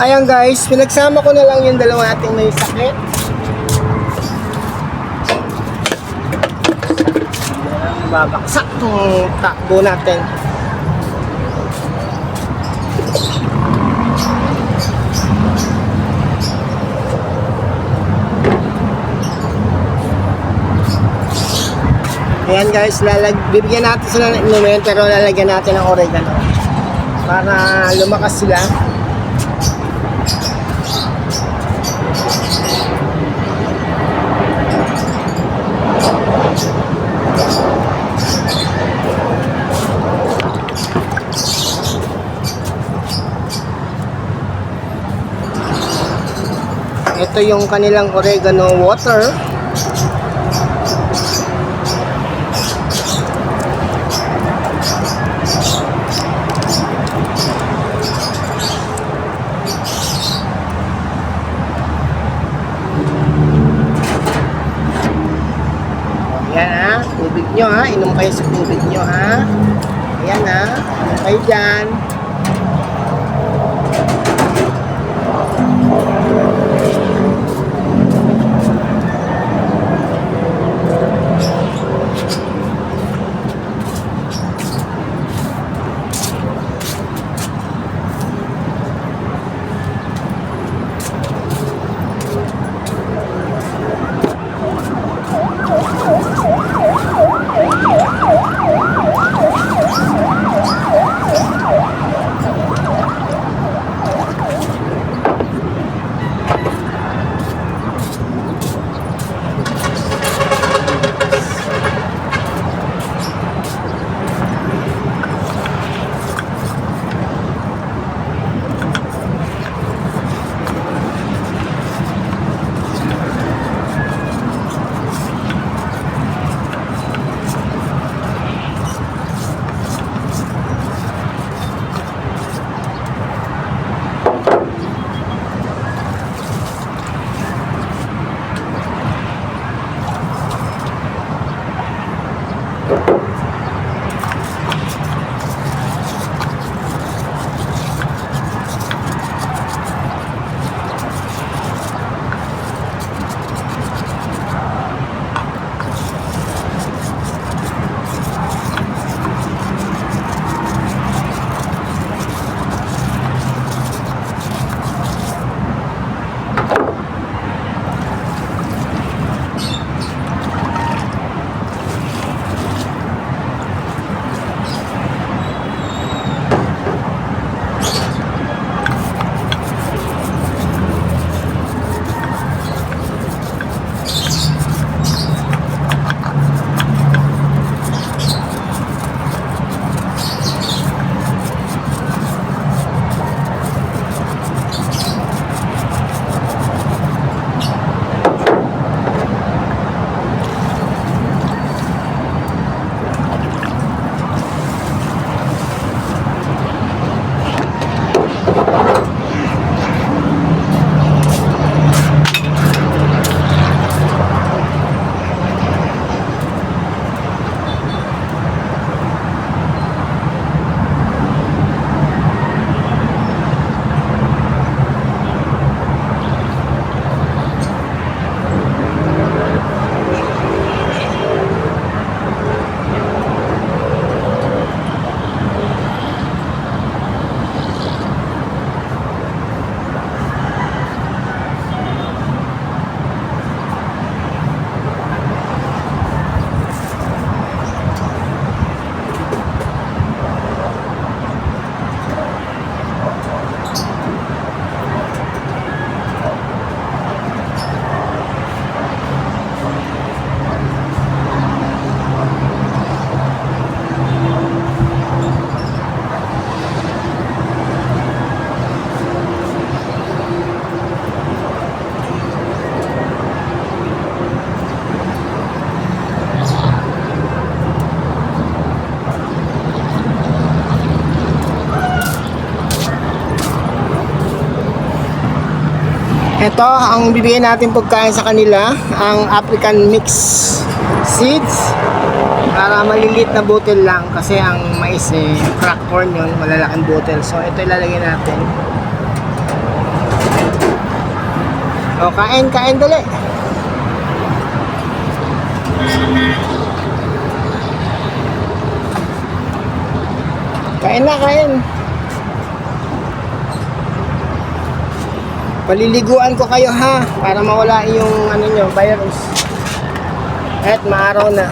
Ayan guys, pinagsama ko na lang yung dalawa nating may sakit. Babaksak tong takbo natin. Ayan guys, lalag bibigyan natin sila ng inumin pero lalagyan natin ng oregano para lumakas sila. Ito yung kanilang oregano water. Ayan ha, tubig nyo ha, inom kayo sa tubig nyo ha. Ayan ha, inom kayo dyan. Ito, ang bibigyan natin pagkain sa kanila, ang African Mix Seeds. Para maliliit na bottle lang kasi ang mais eh, crack corn yun, malalaking bottle. So ito ilalagay natin. O, kain, kain dali. Kain na, kain. Paliliguan ko kayo ha, para mawala yung ano nyo, virus. At maaraw na.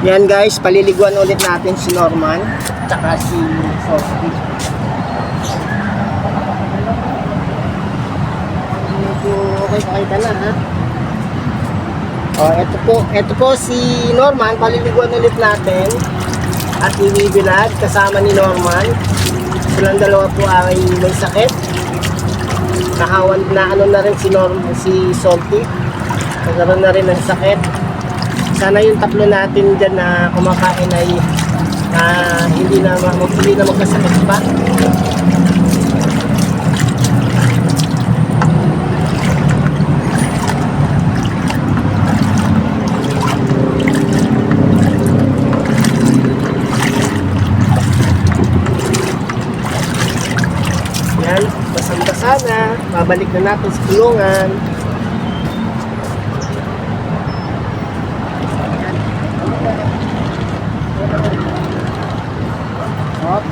Yan guys, paliliguan ulit natin si Norman tsaka si Sophie. Okay pakita na ha. Oh, ito po, ito po si Norman, paliliguan ulit natin at inibilad kasama ni Norman. Silang dalawa po ay may sakit. Nahawan na ano na rin si Norman, si Salty. Nagkaroon na rin ng sakit sana yung tatlo natin dyan na kumakain ay ah, hindi na hindi na magkasakit pa. Yan, basang-basa na. Babalik na natin sa kulungan.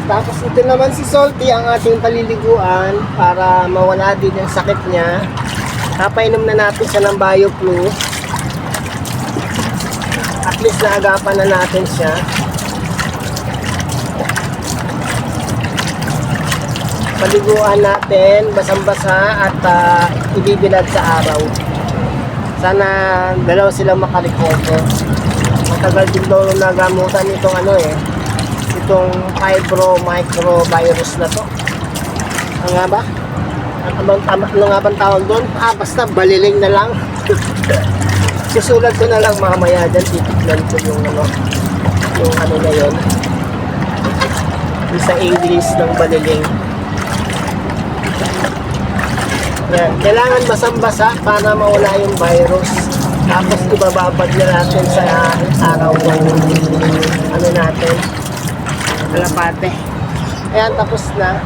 Tapos ito naman si Salty ang ating paliliguan para mawala din ang sakit niya. Napainom na natin siya ng BioFlu. At least naagapan na natin siya. Paliguan natin, basang-basa at ah, ibibilad sa araw. Sana dalaw silang makarecover. Matagal din daw nagamutan itong ano eh, itong fibro microvirus na to. Ano nga ba? Ano, tama, ano nga bang tawag doon? Ah, basta baliling na lang. Susulat ko na lang mamaya dyan. Titignan ko yung ano, yung ano na yun. Yung sa English ng baliling. Kailangan basang-basa para mawala yung virus. Tapos ibababad na natin sa araw ng ano natin, kalapate. Ayan, tapos na.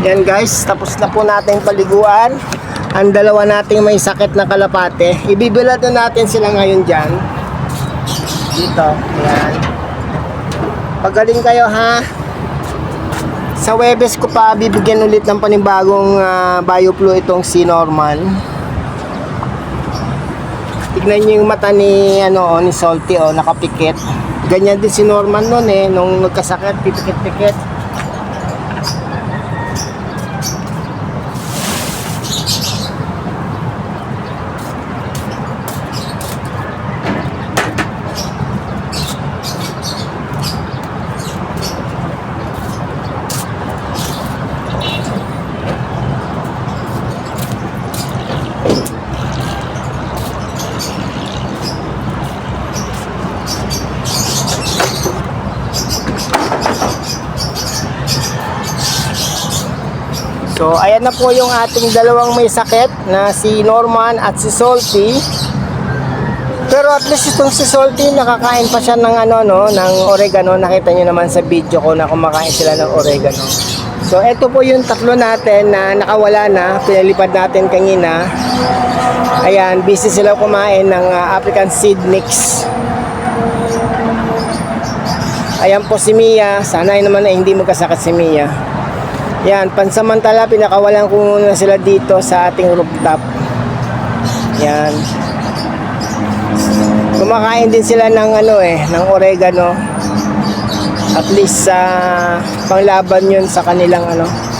Yan guys, tapos na po natin paliguan. Ang dalawa nating may sakit na kalapate. Ibibilad na natin sila ngayon dyan. Dito. Ayan. Pagaling kayo ha. Sa Webes ko pa bibigyan ulit ng panibagong uh, BioFlu itong si Norman. Tignan niyo yung mata ni ano ni Salty oh, nakapikit. Ganyan din si Norman noon eh nung nagkasakit, pipikit-pikit. So, ayan na po yung ating dalawang may sakit na si Norman at si Salty. Pero at least itong si Salty, nakakain pa siya ng ano, no, ng oregano. Nakita niyo naman sa video ko na kumakain sila ng oregano. So, ito po yung tatlo natin na nakawala na. Pinalipad natin kanina. Ayan, busy sila kumain ng ah, African Seed Mix. Ayan po si Mia. Sana naman na hindi magkasakit si Mia. Yan, pansamantala pinakawalan ko muna sila dito sa ating rooftop. Yan. Kumakain din sila ng ano eh, ng oregano. At least sa panglaban yun sa kanilang ano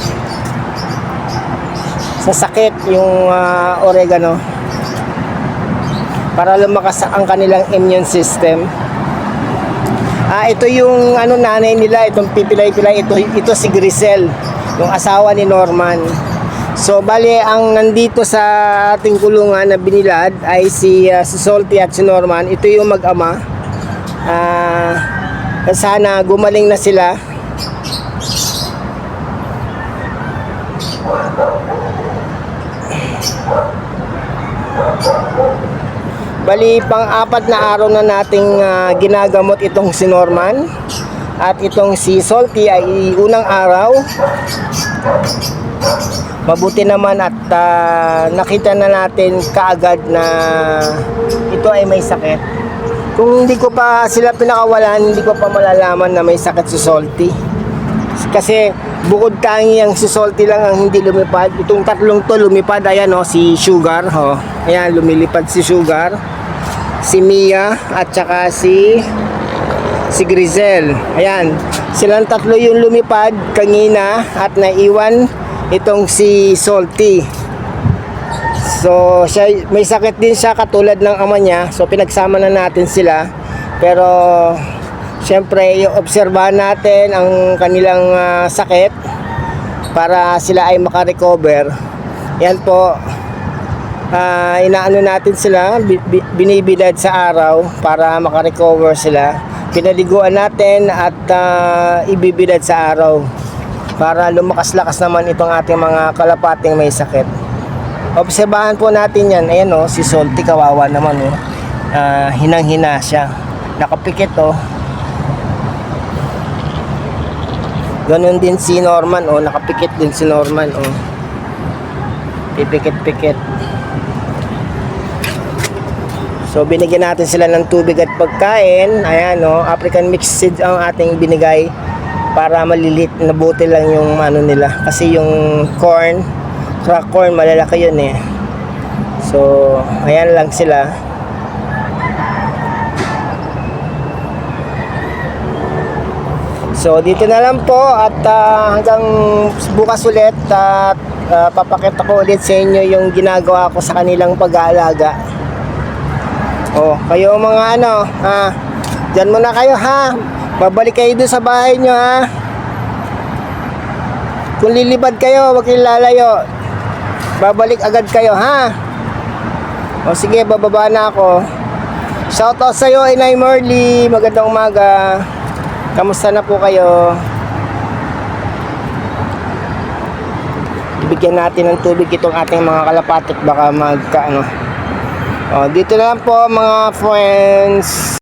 sa sakit yung ah, oregano para lumakas ang kanilang immune system. Ah, ito yung ano nanay nila, itong pipilay-pilay, ito ito si Grisel, yung asawa ni Norman. So bali ang nandito sa ating kulungan na binilad ay si uh, si Salty at si Norman. Ito yung mag-ama. Ah, sana gumaling na sila. Bali, pang-apat na araw na nating ah, ginagamot itong si Norman. At itong si Salty ay unang araw. Mabuti naman at ah, nakita na natin kaagad na ito ay may sakit. Kung hindi ko pa sila pinakawalan, hindi ko pa malalaman na may sakit si Salty. Kasi bukod tangi ang si Salty lang ang hindi lumipad. Itong tatlong to lumipad, ayan o, si Sugar. Oh. Ayan, lumilipad si Sugar. Si Mia at saka si si Grizel. Ayan, silang tatlo yung lumipad kanina at naiwan itong si Salty. So, siya, may sakit din siya katulad ng ama niya. So, pinagsama na natin sila. Pero, syempre, yung obserbahan natin ang kanilang ah, sakit para sila ay makarecover. Yan po, ah, inaano natin sila, bi- bi- binibilad sa araw para makarecover sila. Pinaliguan natin at ah, ibibilad sa araw para lumakas-lakas naman itong ating mga kalapating may sakit. Obserbahan po natin yan. Ayan o, si Salty kawawa naman o. Ah, hinang-hina siya. Nakapikit o. Ganon din si Norman o. Nakapikit din si Norman o. Pipikit-pikit. So binigyan natin sila ng tubig at pagkain. Ayan o, African mixed seed ang ating binigay para malilit na buti lang yung ano nila. Kasi yung corn, crack corn malalaki yun eh. So, ayan lang sila. So, dito na lang po at ah, hanggang bukas ulit at ah, papakita ko ulit sa inyo yung ginagawa ko sa kanilang pag-aalaga. Oh, kayo mga ano, ha, dyan muna kayo ha. Babalik kayo doon sa bahay nyo ha. Kung lilibad kayo, wag kayong lalayo. Babalik agad kayo ha. O sige, bababa na ako. Shoutout sa iyo, Inay Merly. Magandang umaga. Kamusta na po kayo? Bigyan natin ng tubig itong ating mga kalapatit baka magka ano. O, dito na lang po mga friends.